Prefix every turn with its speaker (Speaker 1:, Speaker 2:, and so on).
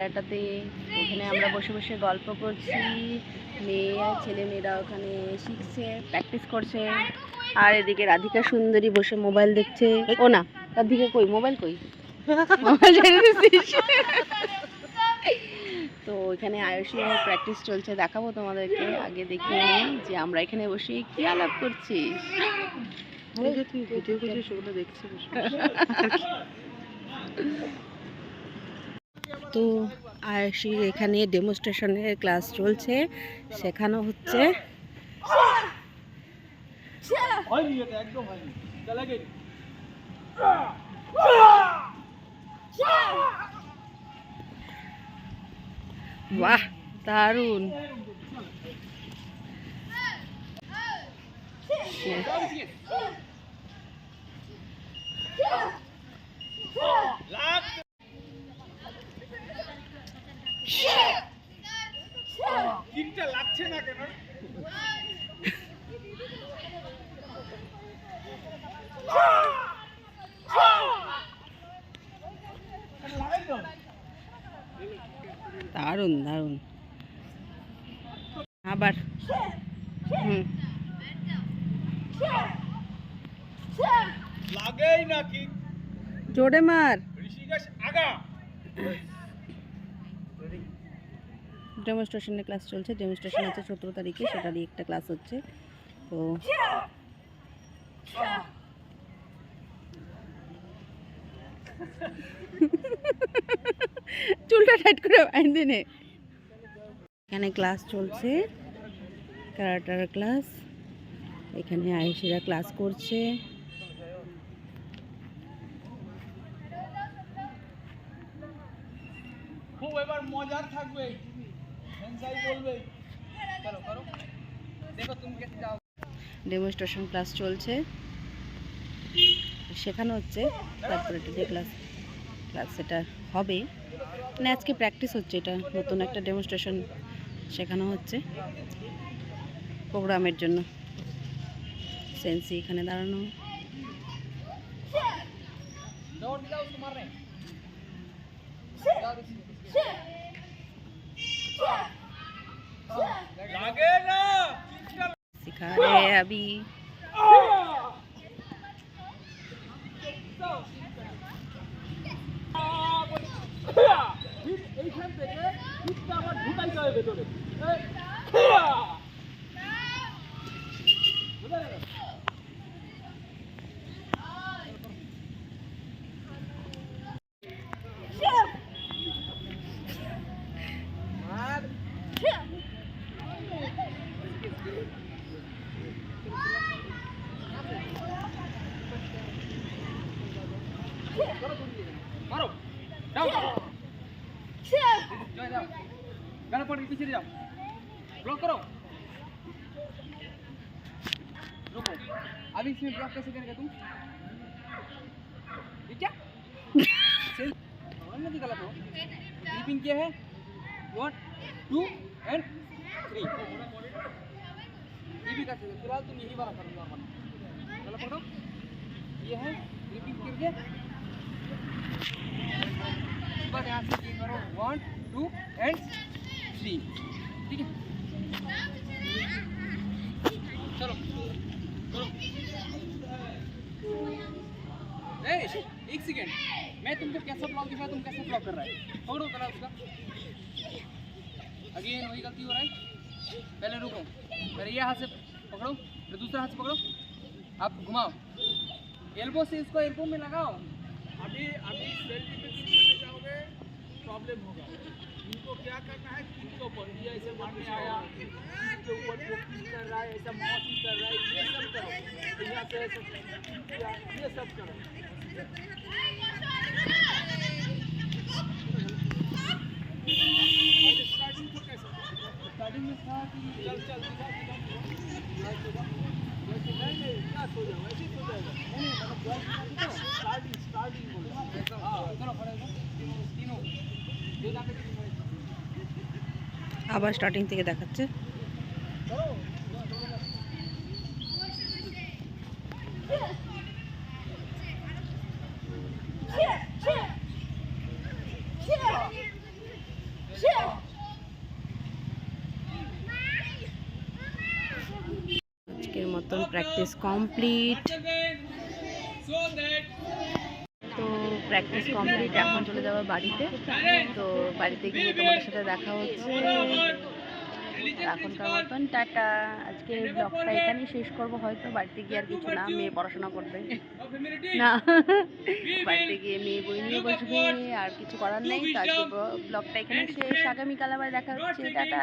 Speaker 1: এটাতে ওখানে আমরা বসে বসে গল্প করছি। মেয়ে আর ছেলে মেয়েরা ওখানে শিখছে প্র্যাকটিস করছে। আর এদিকে রাধিকা সুন্দরী বসে মোবাইল দেখছে। ও না রাধিকা কই? মোবাইল কই? মোবাইল তো এখানে আয়ুষের প্র্যাকটিস চলছে দেখাবো তোমাদেরকে। আগে নিই যে আমরা এখানে বসে কি আলাপ করছি।
Speaker 2: ভিডিও দেখছি
Speaker 1: তো আয়ুষীর এখানে ডেমনস্ট্রেশনের ক্লাস চলছে শেখানো হচ্ছে বাহ দারুণ। দারুণ দারুণ। আবার। হুম।
Speaker 3: লাগেই না কি
Speaker 1: জোরে মার।
Speaker 3: ঋষিকেশ আগা।
Speaker 1: ডেমনস্ট্রেশনের ক্লাস চলছে। ডেমনস্ট্রেশন আছে সতেরো তারিখে সেটারই একটা ক্লাস হচ্ছে। তো চুলটা টাইট করে বাইন্ধে নে এখানে ক্লাস চলছে, ক্যারাটার ক্লাস এখানে আয়ুষীরা ক্লাস করছে।
Speaker 3: খুব এবার মজার থাকবে।
Speaker 1: ডেমনস্ট্রেশন ক্লাস চলছে। শেখানো হচ্ছে তারপরে টুডে ক্লাস ক্লাস এটা হবে। মানে আজকে প্র্যাকটিস হচ্ছে এটা, নতুন একটা ডেমনস্ট্রেশন শেখানো হচ্ছে প্রোগ্রামের জন্য। সেন্সি এখানে দাঁড়ানো।
Speaker 3: दौड़
Speaker 1: सिखा रहे हैं अभी
Speaker 3: ঠিক এইখান থেকে ঠিকটা আবার ঢুকাই যাবে ভেতরে पड़ के पीछे जाओ। ब्लॉक करो। रुको। अभी इसमें ब्लॉक कैसे करेगा तुम? ये क्या वन गलत हो। ग्रिपिंग क्या है? वन टू एंड थ्री ये भी कर सकते फ़िलहाल तुम यही वाला करो नॉर्मल चलो पकड़ो। ये है ग्रिपिंग करके बस यहाँ से करो। वन टू एंड थ्री ठीक चलो करो एक सेकेंड मैं तुमको कैसा ब्लॉक दिखा तुम कैसे ब्लॉक कर रहा है? पकड़ो करा उसका। अगेन वही गलती हो रहा है। पहले रुको। पहले ये हाथ से पकड़ो, फिर दूसरा हाथ से पकड़ो। आप घुमाओ। एल्बो से इसको एल्बो में लगाओ। अभी अभी करने जाओगे प्रॉब्लम होगा। इनको क्या करना है? किन के ऊपर ये ऐसे मारने आया। किन के ऊपर कर रहा है, ऐसा मौसी कर रहा है, ये सब करो। तो यहाँ से ये सब करो। स्टार्टिंग में था कि चल चल नहीं नहीं, क्या सो जाओ, ऐसे सो जाएगा। नहीं नहीं मतलब बॉल स्टार्टिंग स्टार्टिंग बोलो। हाँ चलो तीनों तीन।
Speaker 1: আবার স্টার্টিং থেকে দেখাচ্ছে। আজকের মতন প্র্যাকটিস কমপ্লিট প্র্যাকটিস কমপ্লিট এখন চলে যাব বাড়িতে। তো বাড়িতে গিয়ে তোমাদের সাথে দেখা হচ্ছে। এখনকার মতন টাটা। আজকে ব্লগটা এখানেই শেষ করব। হয়তো বাড়িতে গিয়ে আর কিছু না, মেয়ে পড়াশোনা করবে। না। বাড়িতে গিয়ে মেয়ে বই নিয়ে বসবে, আর কিছু করার নেই। তো আজকে ব্লগটা এখানে শেষ। আগামীকাল আবার দেখা হচ্ছে। টাটা।